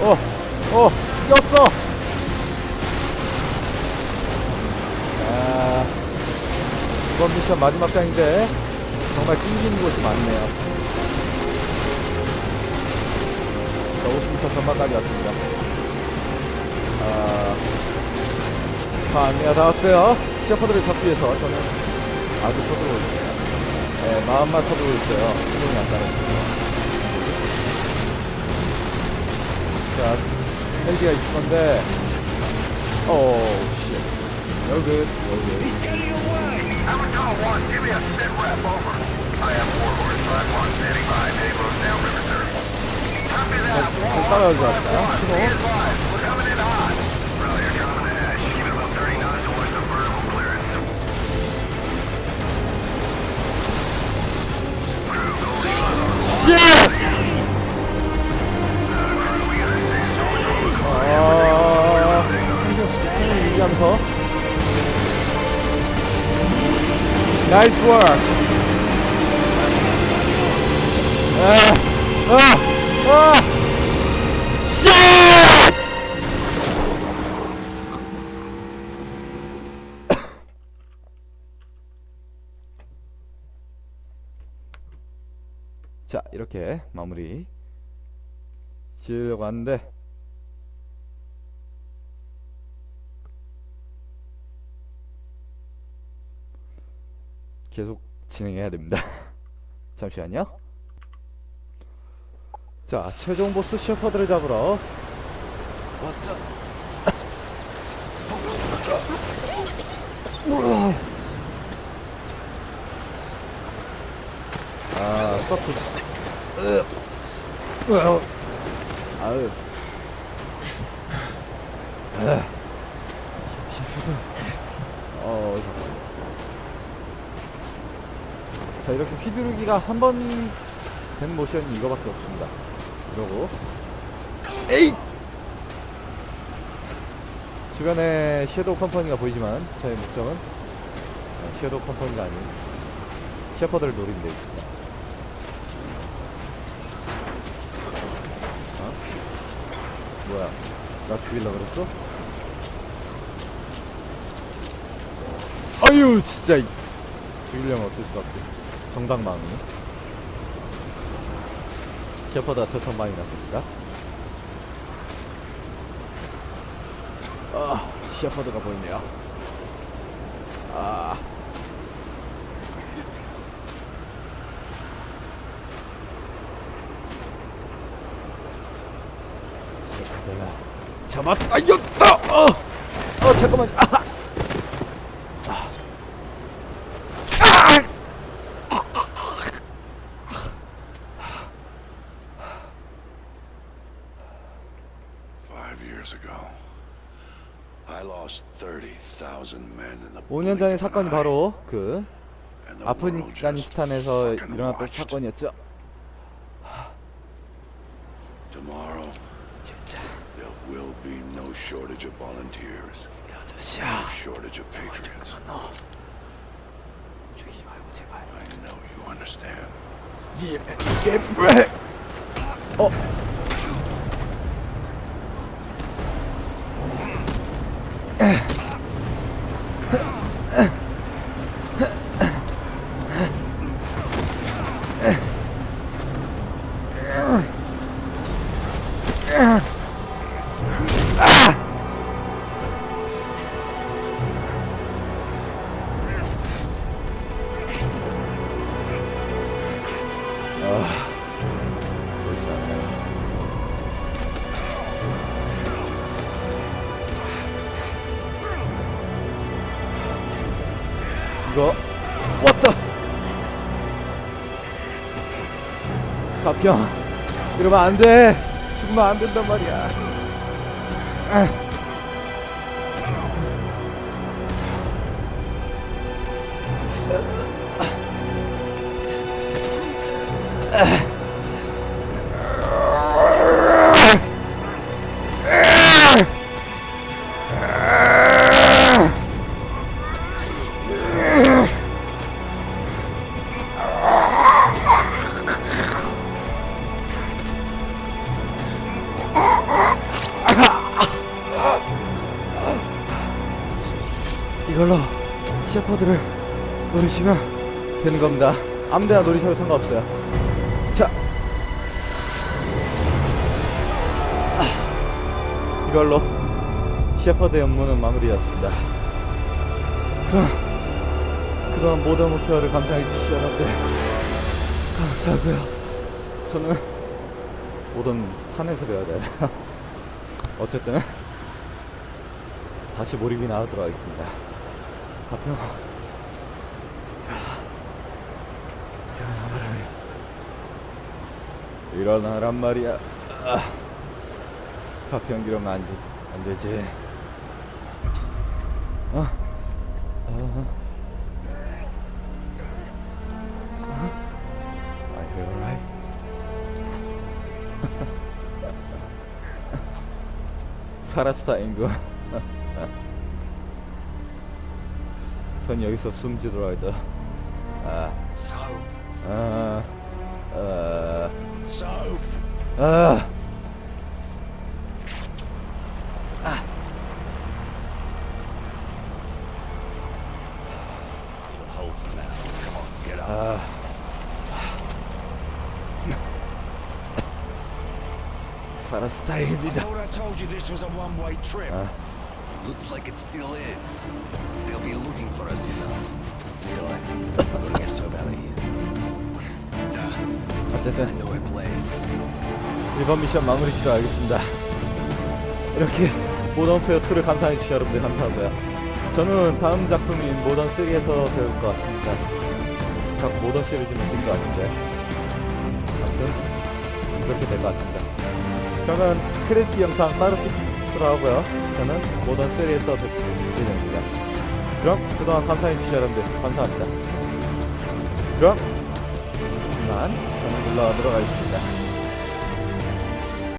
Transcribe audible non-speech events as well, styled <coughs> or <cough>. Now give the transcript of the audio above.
어, 어, 꼈어. 아, 이번 미션 마지막 장인데 정말 낑기는 곳이 많네요. 자, 50m 전망까지 왔습니다. 아, 판매가 다 왔어요. 시어퍼들을 잡기 위해서 저는 아주 서두르고 있어요. 네, 마음만 서두르고 있어요. 수동이 안 따라주고요. 자, 헬기가 있을 건데, 어, 씨. 여기, 여기. He's getting away! Avatar 1, give me a sit rep, over. I have Warlord 5-1 standing by, Neighbors down river, sir. Copy that, 잘 따라오지 않을까요? 나이스 워크. 아, 아, 아, 씨! <coughs> 자, 이렇게 마무리 지으려고 하는데 계속 진행해야 됩니다. <laughs> 잠시만요. 자, 최종 보스 셰퍼드를 잡으러 왔죠. 아, 서프. 으, 으, 아유. 에. 어, 잠깐만. 자, 이렇게 휘두르기가 한 번 된 모션이 이거밖에 없습니다. 그러고, 에이! 주변에 섀도우 컴퍼니가 보이지만, 저의 목적은 어, 섀도우 컴퍼니가 아닌 셰퍼드를 노리는 데 있습니다. 어? 뭐야? 나 죽일라 그랬어? 아유 진짜 이- 죽이려면 어쩔 수 없지 정당망이. 셰퍼드가 저천망이 났습니다 아 셰퍼드가 보이네요. 아. 셰퍼드가 잡았다 였다! 어, 어 잠깐만 아 Five years ago, I lost 30,000 men in the 5년 blink 전의 of an 사건이 eye, 바로 그 and the world just 아프가니스탄에서 fucking 일어났던 watched. 사건이었죠. Tomorrow, 진짜 there will be no shortage of volunteers, no 여자씨야. shortage of patriots. 너 죽이지 말고 제발. I know you understand. 예, 이게 왜? 어? 이거 왔다. 가평 이러면 안 돼. 죽으면 안 된단 말이야. 이걸로 셰퍼드를 노리시면 되는 겁니다. 아무 데나 노리셔도 상관없어요. 자, 아, 이걸로 셰퍼드 업무는 마무리였습니다. 그럼 그동안 모든 목표를 감상해 주시지 않았는데 감사하고요. 저는 모든 산에서 배워야 돼. <laughs> 어쨌든 다시 몰입이 나오도록 하겠습니다. 가평 일어나란 말이야. 아, 가평 기러면 안, 되, 안 되지. 아, 아, 아, Are you. <laughs> 전 여기서 숨지도록 하죠. 아, Soap. 아, 아, Soap. 아. Hold for now. Come on, get up. 아. 살았어 다행입니다. thought I told you this was a one-way trip. Looks like it still is. They'll be looking for us, you know. Get out of here. Duh. 어쨌든 Know a place. 이번 미션 마무리 지도 알겠습니다. 이렇게 모던 페어 2를 감상해 주신 여러분들 감사하고요. 저는 다음 작품인 모던 3에서 배울 것 같습니다. 자꾸 모던 시리즈는 진것 같은데. 아무튼 그렇게 될 것 같습니다. 저는 크레딧 영상 따로 찍도록 하고요. 저는 모던 3에서 뵙게 됩니다. 그럼 그동안 감상해 주신 여러분들 감사합니다. 그럼 이만 저는 물러가도록 하겠습니다.